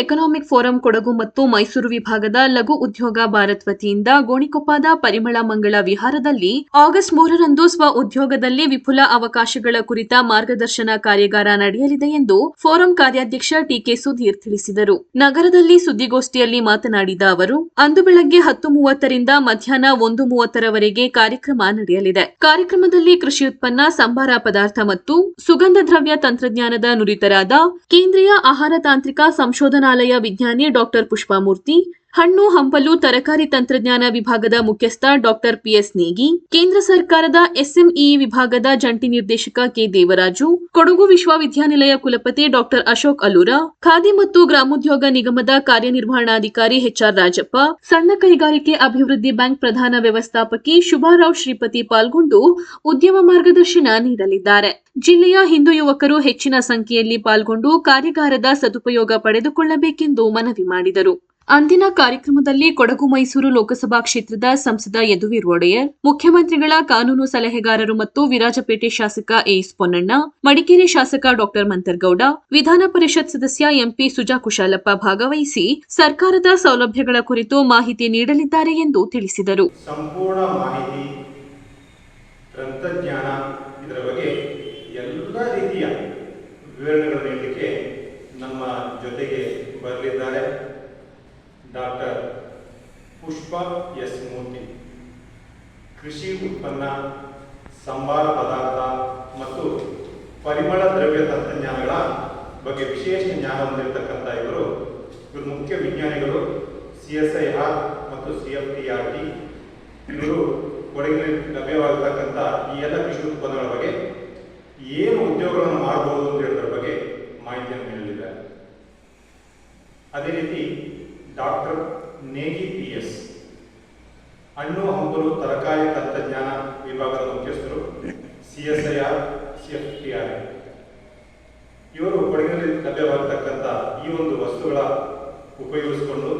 Economic forum Kodagu ಮತ್ತು ಮೈಸೂರು ವಿಭಾಗದ ಲಘು ಉದ್ಯೋಗ ಭಾರತ್ ವತಿಯಿಂದ ಗೋಣಿಕೊಪ್ಪದ ಪರಿಮಳ ಮಂಗಳ ವಿಹಾರದಲ್ಲಿ ಆಗಸ್ಟ್ ಮೂರರಂದು ಸ್ವ ಉದ್ಯೋಗದಲ್ಲಿ ವಿಪುಲ ಅವಕಾಶಗಳ ಕುರಿತ ಮಾರ್ಗದರ್ಶನ ಕಾರ್ಯಾಗಾರ ನಡೆಯಲಿದೆ ಎಂದು ಫೋರಂ ಕಾರ್ಯಾಧ್ಯಕ್ಷ ಟಿಕೆ ಸುಧೀರ್ ತಿಳಿಸಿದರು. ನಗರದಲ್ಲಿ ಸುದ್ದಿಗೋಷ್ಠಿಯಲ್ಲಿ ಮಾತನಾಡಿದ ಅವರು, ಅಂದು ಬೆಳಗ್ಗೆ ಹತ್ತು ಮೂವತ್ತರಿಂದ ಮಧ್ಯಾಹ್ನ ಒಂದು ಮೂವತ್ತರವರೆಗೆ ಕಾರ್ಯಕ್ರಮ ನಡೆಯಲಿದೆ. ಕಾರ್ಯಕ್ರಮದಲ್ಲಿ ಕೃಷಿ ಉತ್ಪನ್ನ, ಸಂಬಾರ ಪದಾರ್ಥ ಮತ್ತು ಸುಗಂಧ ದ್ರವ್ಯ ತಂತ್ರಜ್ಞಾನದ ನುರಿತರಾದ ಕೇಂದ್ರೀಯ ಆಹಾರ ತಾಂತ್ರಿಕ ಸಂಶೋಧನಾಲಯ ವಿಜ್ಞಾನಿ ಡಾಕ್ಟರ್ ಪುಷ್ಪಮೂರ್ತಿ ಹಣ್ಣು ಹಂಪಲು ತರಕಾರಿ ತಂತ್ರಜ್ಞಾನ ವಿಭಾಗದ ಮುಖ್ಯಸ್ಥ ಡಾಕ್ಟರ್ ಪಿಎಸ್ ನೇಗಿ, ಕೇಂದ್ರ ಸರ್ಕಾರದ ಎಸ್ಎಂಇ ವಿಭಾಗದ ಜಂಟಿ ನಿರ್ದೇಶಕ ಕೆ ದೇವರಾಜು, ಕೊಡಗು ವಿಶ್ವವಿದ್ಯಾನಿಲಯ ಕುಲಪತಿ ಡಾಕ್ಟರ್ ಅಶೋಕ್ ಅಲೂರ, ಖಾದಿ ಮತ್ತು ಗ್ರಾಮೋದ್ಯೋಗ ನಿಗಮದ ಕಾರ್ಯನಿರ್ವಹಣಾಧಿಕಾರಿ ಎಚ್ಆರ್ ರಾಜಪ್ಪ, ಸಣ್ಣ ಕೈಗಾರಿಕೆ ಅಭಿವೃದ್ಧಿ ಬ್ಯಾಂಕ್ ಪ್ರಧಾನ ವ್ಯವಸ್ಥಾಪಕಿ ಶುಭಾರಾವ್ ಶ್ರೀಪತಿ ಪಾಲ್ಗೊಂಡು ಉದ್ಯಮ ಮಾರ್ಗದರ್ಶನ ನೀಡಲಿದ್ದಾರೆ. ಜಿಲ್ಲೆಯ ಹಿಂದೂ ಯುವಕರು ಹೆಚ್ಚಿನ ಸಂಖ್ಯೆಯಲ್ಲಿ ಪಾಲ್ಗೊಂಡು ಕಾರ್ಯಾಗಾರದ ಸದುಪಯೋಗ ಪಡೆದುಕೊಳ್ಳಬೇಕೆಂದು ಮನವಿ ಮಾಡಿದರು. ಅಂದಿನ ಕಾರ್ಯಕ್ರಮದಲ್ಲಿ ಕೊಡಗು ಮೈಸೂರು ಲೋಕಸಭಾ ಕ್ಷೇತ್ರದ ಸಂಸದ ಯದುವೀರ್ ಒಡೆಯರ್, ಮುಖ್ಯಮಂತ್ರಿಗಳ ಕಾನೂನು ಸಲಹೆಗಾರರು ಮತ್ತು ವಿರಾಜಪೇಟೆ ಶಾಸಕ ಎಎಸ್ ಪೊನ್ನಣ್ಣ, ಮಡಿಕೇರಿ ಶಾಸಕ ಡಾಕ್ಟರ್ ಮಂತರ್ಗೌಡ, ವಿಧಾನ ಪರಿಷತ್ ಸದಸ್ಯ ಎಂಪಿ ಸುಜಾ ಕುಶಾಲಪ್ಪ ಭಾಗವಹಿಸಿ ಸರ್ಕಾರದ ಸೌಲಭ್ಯಗಳ ಕುರಿತು ಮಾಹಿತಿ ನೀಡಲಿದ್ದಾರೆ ಎಂದು ತಿಳಿಸಿದರು. ಸಂಪೂರ್ಣ ಮಾಹಿತಿ, ತಂತ್ರಜ್ಞಾನ ಇದರ ಬಗ್ಗೆ ಎಲ್ಲ ರೀತಿಯ ನಮ್ಮ ಜೊತೆಗೆ ಬರಲಿದ್ದಾರೆ. Doctor Pushpa S Murthy. ಕೃಷಿ ಉತ್ಪನ್ನ, ಸಂಬಾರ ಪದಾರ್ಥ ಮತ್ತು ಪರಿಮಳ ದ್ರವ್ಯ ತಂತ್ರಜ್ಞಾನಗಳ ಬಗ್ಗೆ ವಿಶೇಷ ಜ್ಞಾನ ಹೊಂದಿರತಕ್ಕಂಥ ಇವರು ಇವರು ಮುಖ್ಯ ವಿಜ್ಞಾನಿಗಳು, ಸಿ ಎಸ್ ಐ ಆರ್ ಮತ್ತು C F T R T. ಇವರು ಕೊಡಗಿನಲ್ಲಿ ಲಭ್ಯವಾಗಿರ್ತಕ್ಕಂಥ ಈ ಎಲ್ಲ ಕೃಷಿ ಉತ್ಪನ್ನಗಳ ಬಗ್ಗೆ ಏನು ಉದ್ಯೋಗಗಳನ್ನು ಮಾಡಬಹುದು ಅಂತ ಹೇಳೋದ್ರ ಬಗ್ಗೆ ಮಾಹಿತಿಯನ್ನು ನೀಡಲಿದ್ದಾರೆ. ಅದೇ ರೀತಿ ಡಾಕ್ಟರ್ ನೇಗಿ ಪಿ ಎಸ್ ಹಂಪಲು ತರಕಾರಿ ತಂತ್ರಜ್ಞಾನ ವಿಭಾಗದ ಮುಖ್ಯಸ್ಥರು ಸಿಎಸ್ಐಆರ್ ಸಿಎಫ್ಟಿಆರ್ ಇವರು ಕೊಡಗಿನಲ್ಲಿ ಲಭ್ಯವಾಗತಕ್ಕಂಥ ಈ ಒಂದು ವಸ್ತುಗಳ ಉಪಯೋಗಿಸಿಕೊಂಡು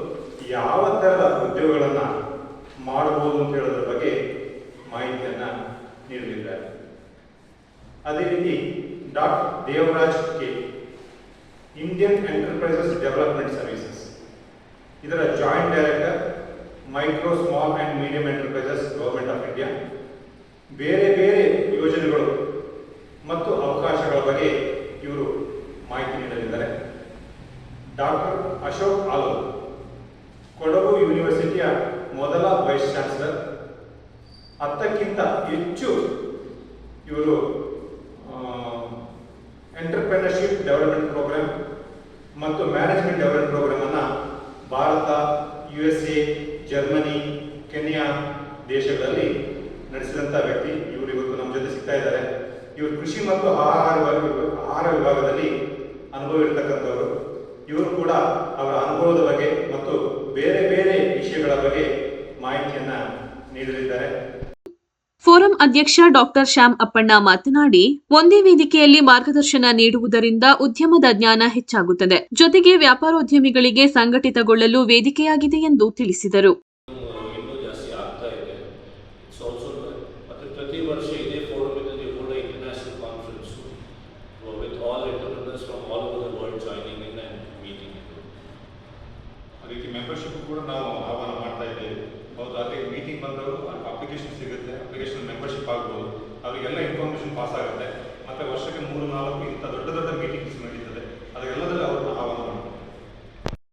ಯಾವ ಥರದ ಉದ್ಯೋಗಗಳನ್ನು ಮಾಡಬಹುದು ಅಂತ ಹೇಳೋದ್ರ ಬಗ್ಗೆ ಮಾಹಿತಿಯನ್ನು ನೀಡಲಿದ್ದಾರೆ. ಅದೇ ರೀತಿ doctor Devaraj K Indian enterprises development services ಇದರ joint director micro, small and medium enterprises government of India, ಬೇರೆ ಬೇರೆ ಯೋಜನೆಗಳು ಮತ್ತು ಅವಕಾಶಗಳ ಬಗ್ಗೆ ಇವರು ಮಾಹಿತಿ ನೀಡಲಿದ್ದಾರೆ. ಡಾಕ್ಟರ್ ಅಶೋಕ್ ಆಲೋ ಕೊಡಗು ಯೂನಿವರ್ಸಿಟಿಯ ಮೊದಲ ವೈಸ್ ಚಾನ್ಸಲರ್, ಹತ್ತಕ್ಕಿಂತ ಹೆಚ್ಚು ಇವರು ಎಂಟರ್ಪ್ರಿನರ್ಶಿಪ್ ಡೆವಲಪ್ಮೆಂಟ್ ಪ್ರೋಗ್ರಾಮ್ ಮತ್ತು ಮ್ಯಾನೇಜ್ಮೆಂಟ್ ಡೆವಲಪ್ಮೆಂಟ್ ಪ್ರೋಗ್ರಾಮ್ ಅನ್ನ Bharat, U S A Germany, Kenya ದೇಶಗಳಲ್ಲಿ ನಡೆಸಿದಂಥ ವ್ಯಕ್ತಿ ಇವರು ಇವತ್ತು ನಮ್ಮ ಜೊತೆ ಸಿಗ್ತಾ ಇದ್ದಾರೆ. ಇವರು ಕೃಷಿ ಮತ್ತು ಆಹಾರ ಆಹಾರ ವಿಭಾಗದಲ್ಲಿ ಅನುಭವ ಇರತಕ್ಕಂಥವರು. ಇವರು ಕೂಡ ಅವರ ಅನುಭವದ ಬಗ್ಗೆ ಮತ್ತು ಬೇರೆ ಬೇರೆ ವಿಷಯಗಳ ಬಗ್ಗೆ ಮಾಹಿತಿಯನ್ನ ನೀಡಲಿದ್ದಾರೆ. ಫೋರಂ ಅಧ್ಯಕ್ಷ ಡಾಕ್ಟರ್ ಶ್ಯಾಮ್ ಅಪ್ಪಣ್ಣ ಮಾತನಾಡಿ, ಒಂದೇ ವೇದಿಕೆಯಲ್ಲಿ ಮಾರ್ಗದರ್ಶನ ನೀಡುವುದರಿಂದ ಉದ್ಯಮದ ಜ್ಞಾನ ಹೆಚ್ಚಾಗುತ್ತದೆ. ಜೊತೆಗೆ ವ್ಯಾಪಾರೋದ್ಯಮಿಗಳಿಗೆ ಸಂಘಟಿತಗೊಳ್ಳಲು ವೇದಿಕೆಯಾಗಿದೆ ಎಂದು ತಿಳಿಸಿದರು. ಹೌದು ಅಲ್ಲಿ ಮೀಟಿಂಗ್ ಬಂದವರು ಅಲ್ಲಿ ಅಪ್ಲಿಕೇಶನ್ ಸಿಗುತ್ತೆ ಅಪ್ಲಿಕೇಶನ್ ಮೆಂಬರ್ಶಿಪ್ ಆಗ್ಬೋದು, ಅವರಿಗೆಲ್ಲ ಇನ್ಫಾರ್ಮೇಶನ್ ಪಾಸ್ ಆಗುತ್ತೆ, ಮತ್ತೆ ವರ್ಷಕ್ಕೆ ಮೂರು, ನಾಲ್ಕು ಇಂಥ ದೊಡ್ಡ ದೊಡ್ಡ ಮೀಟಿಂಗ್ಸ್ ನಡೀತದೆ. ಅದೆಲ್ಲದರಲ್ಲಿ ಅವರು